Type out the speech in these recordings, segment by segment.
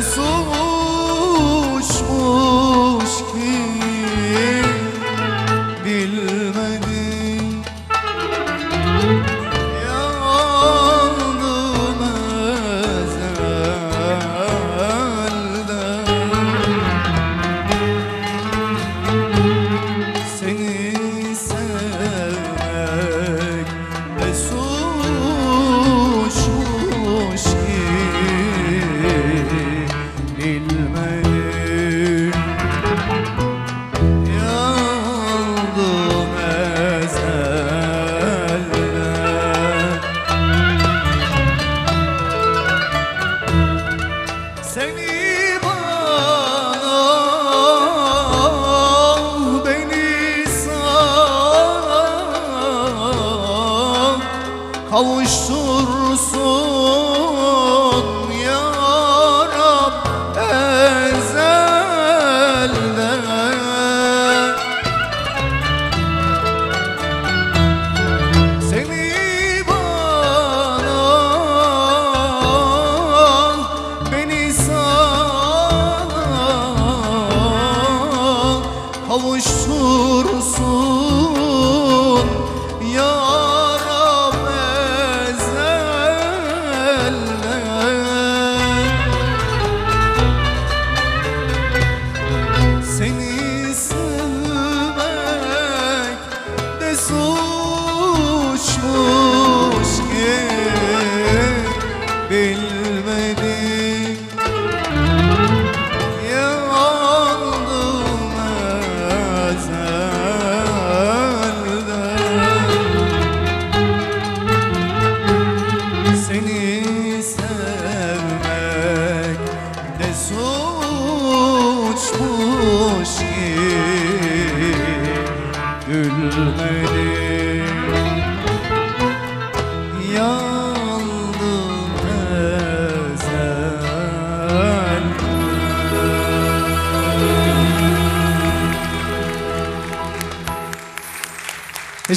de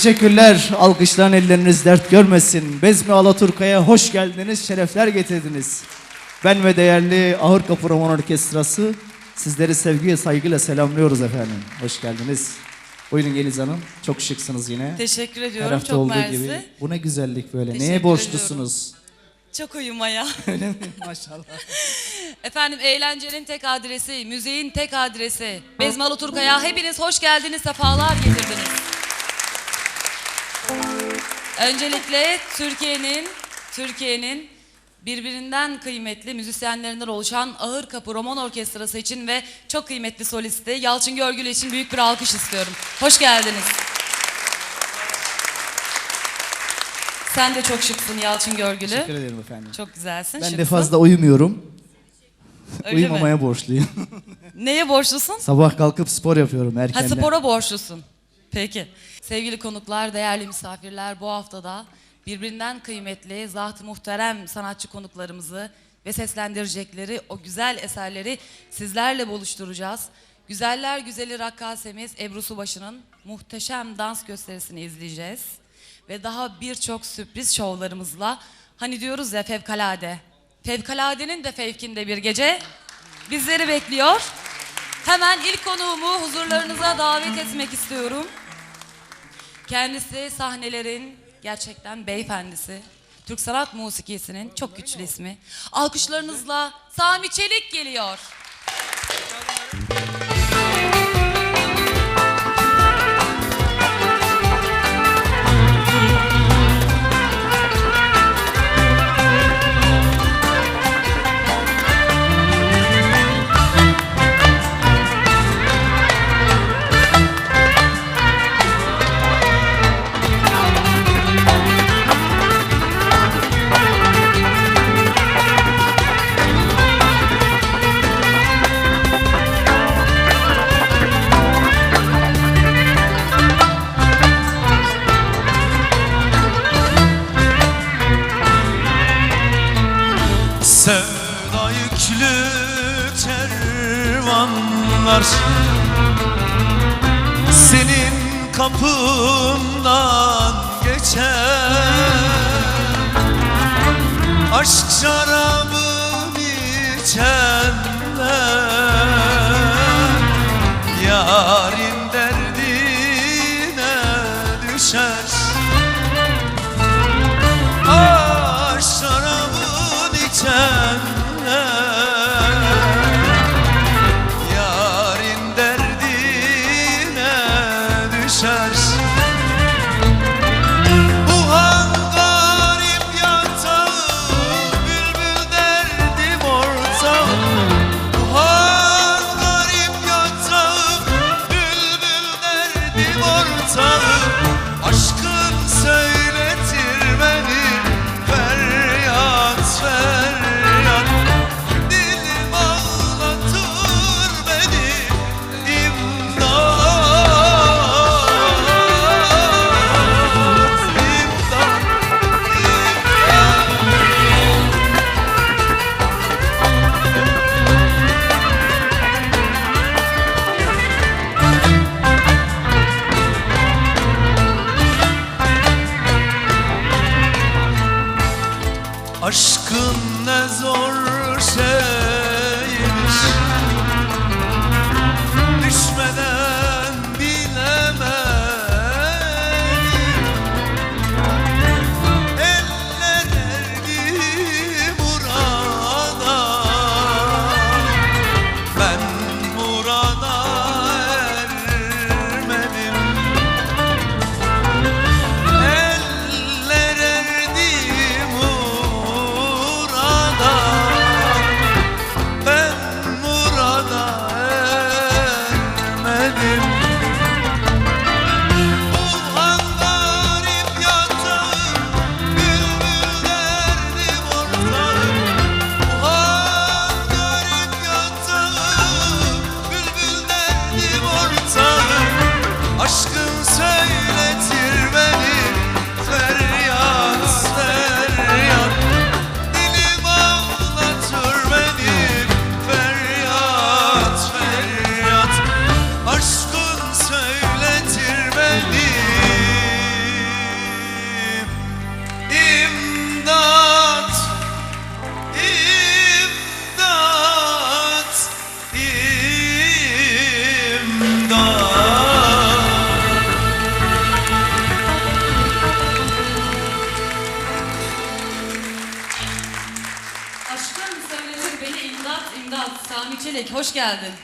Teşekkürler. Alkışların elleriniz dert görmesin. Bezmi Alaturka'ya hoş geldiniz, şerefler getirdiniz. Ben ve değerli Ağır Kapı Roman Orkestrası sizleri sevgiyle saygıyla selamlıyoruz efendim. Hoş geldiniz. Buyurun Yeliz Hanım. Çok şıksınız yine. Teşekkür Her ediyorum. hafta Çok olduğu mersi. gibi. Bu ne güzellik böyle. Teşekkür Neye borçlusunuz? Çok uyumaya. Öyle mi? Maşallah. Efendim eğlencenin tek adresi, müziğin tek adresi. Bezmalı Turkaya hepiniz hoş geldiniz, sefalar getirdiniz. Öncelikle Türkiye'nin Türkiye'nin birbirinden kıymetli müzisyenlerinden oluşan Ağır Kapı Roman Orkestrası için ve çok kıymetli solisti Yalçın Görgülü için büyük bir alkış istiyorum. Hoş geldiniz. Sen de çok şıksın Yalçın Görgülü. Teşekkür ederim efendim. Çok güzelsin. Ben de şıksın. fazla uyumuyorum. Öyle mi? Uyumamaya borçluyum. Neye borçlusun? Sabah kalkıp spor yapıyorum Ha erkenden. spora borçlusun. Peki. Sevgili konuklar, değerli misafirler bu haftada birbirinden kıymetli, zat-ı muhterem sanatçı konuklarımızı ve seslendirecekleri o güzel eserleri sizlerle buluşturacağız. Güzeller güzeli rakkasemiz Ebru Subaşı'nın muhteşem dans gösterisini izleyeceğiz. Ve daha birçok sürpriz şovlarımızla hani diyoruz ya fevkalade. Fevkaladenin de fevkinde bir gece bizleri bekliyor. Hemen ilk konuğumu huzurlarınıza davet etmek istiyorum. Kendisi sahnelerin gerçekten beyefendisi. Türk sanat musikisinin çok güçlü ismi. Alkışlarınızla Sami Çelik geliyor.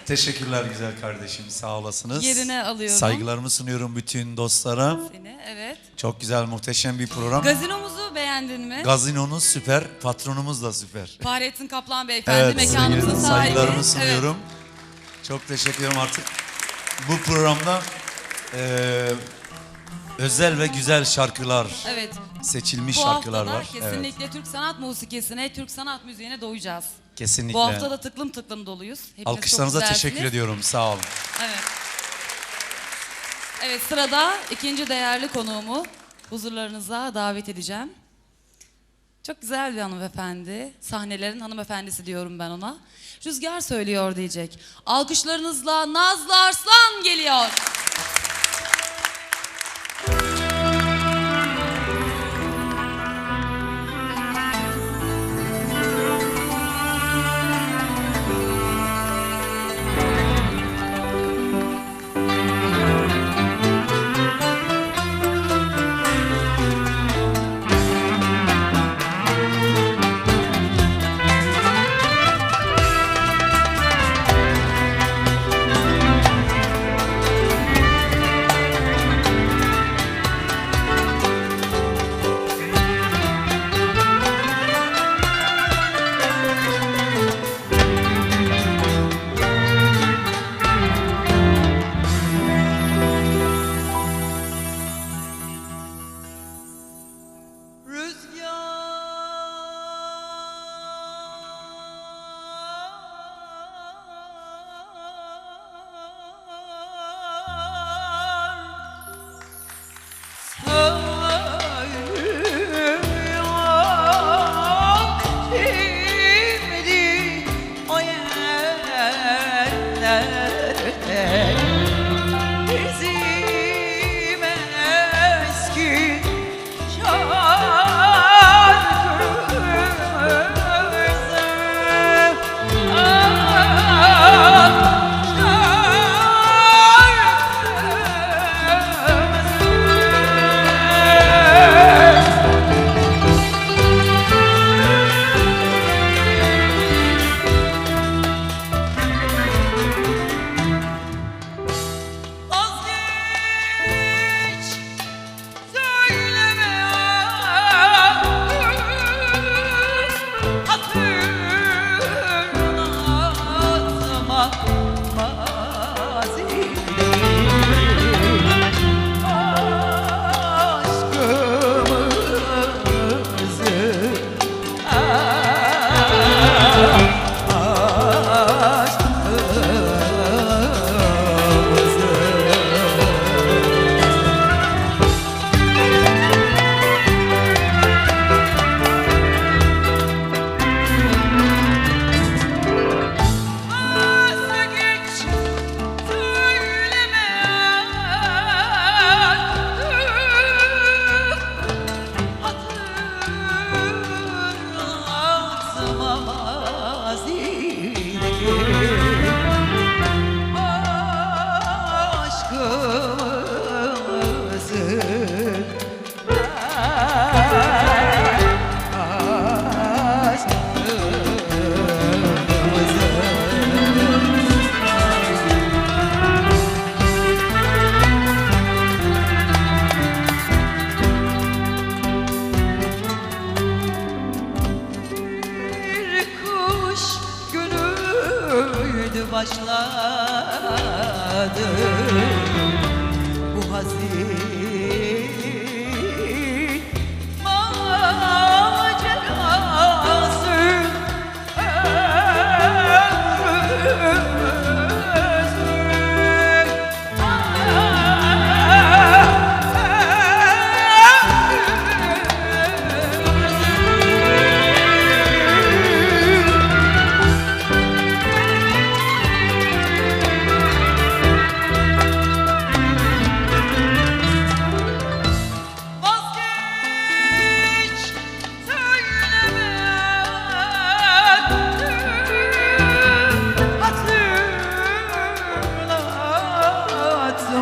Teşekkürler güzel kardeşim sağ olasınız. Yerine alıyorum. Saygılarımı sunuyorum bütün dostlara. Seni evet. Çok güzel muhteşem bir program. Gazinomuzu beğendin mi? Gazinonuz süper, patronumuz da süper. Fahrettin Kaplan Beyefendi Evet, mekanımızın sahibi. saygılarımı sunuyorum. Çok teşekkür ederim artık. Bu programda eee, özel ve güzel şarkılar, Evet. evet. seçilmiş Bu şarkılar var. kesinlikle Türk sanat musikisine, Türk sanat müziğine doyacağız. Kesinlikle. Bu hafta da tıklım tıklım doluyuz. Hepiniz Alkışlarınıza teşekkür ediyorum. Sağ olun. Evet. Evet sırada ikinci değerli konuğumu huzurlarınıza davet edeceğim. Çok güzel bir hanımefendi. Sahnelerin hanımefendisi diyorum ben ona. Rüzgar söylüyor diyecek. Alkışlarınızla Nazlı Arslan geliyor.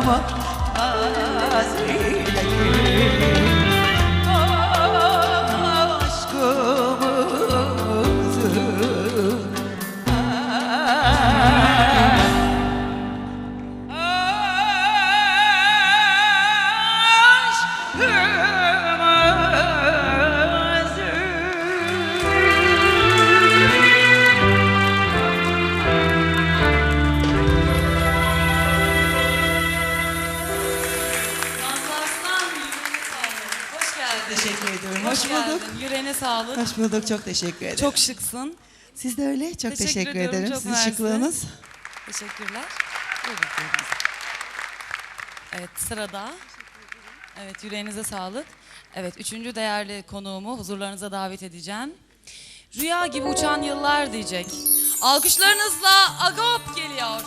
Mazileri aşkımızı bulduk. Çok teşekkür ederim. Çok şıksın. Siz de öyle. Çok Teşekkür teşekkür, ederim. çok Sizin mersi. şıklığınız. Teşekkürler. Evet sırada. Evet yüreğinize sağlık. Evet üçüncü değerli konuğumu huzurlarınıza davet edeceğim. Rüya gibi uçan yıllar diyecek. Alkışlarınızla Agop geliyor.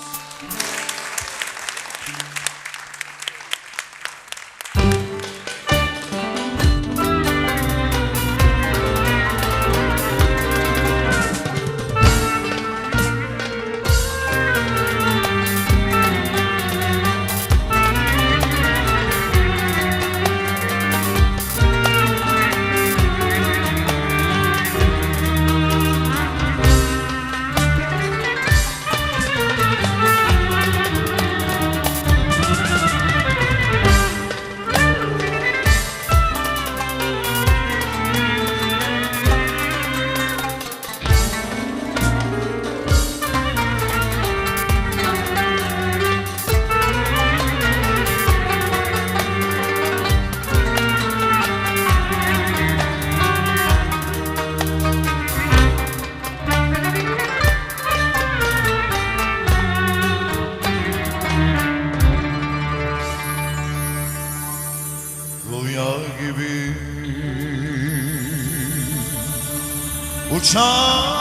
Uçan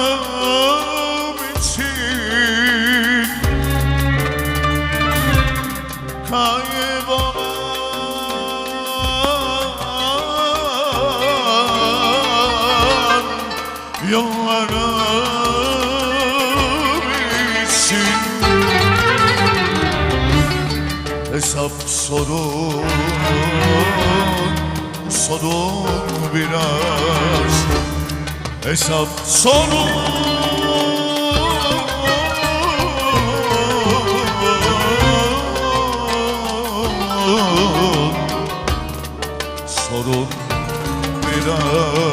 yollarım için Hesap sorun, sorun biraz. Hesap sorun Sorun biraz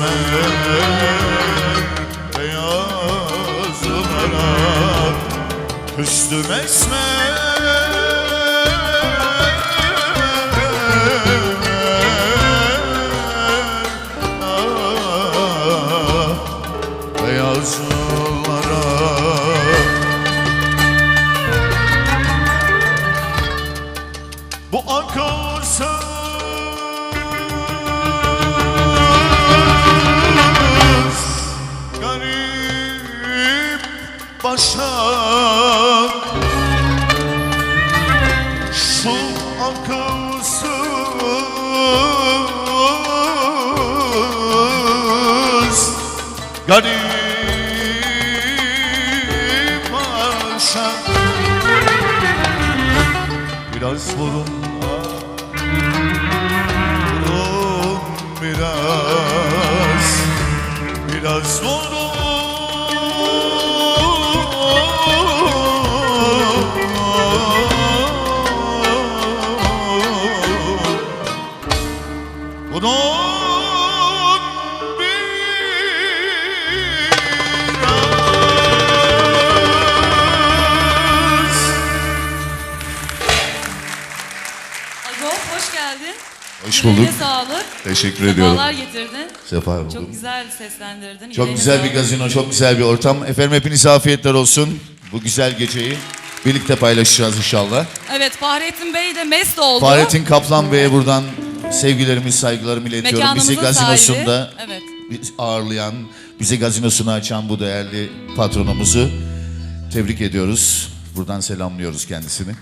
esmer beyazlara Küstüm esmer akılsız garip Hoş bulduk. sağlık. Teşekkür ediyorum. Sefalar getirdin. Sefa buldum. Çok güzel seslendirdin. Çok güzel bir sağlık. gazino, çok güzel bir ortam. Efendim hepinize afiyetler olsun. Bu güzel geceyi birlikte paylaşacağız inşallah. Evet Fahrettin Bey de mest oldu. Fahrettin Kaplan Bey'e buradan sevgilerimi, saygılarımı iletiyorum. Bizi Mekanımızın gazinosunda sahibi. Evet. ağırlayan, bizi gazinosunu açan bu değerli patronumuzu tebrik ediyoruz. Buradan selamlıyoruz kendisini.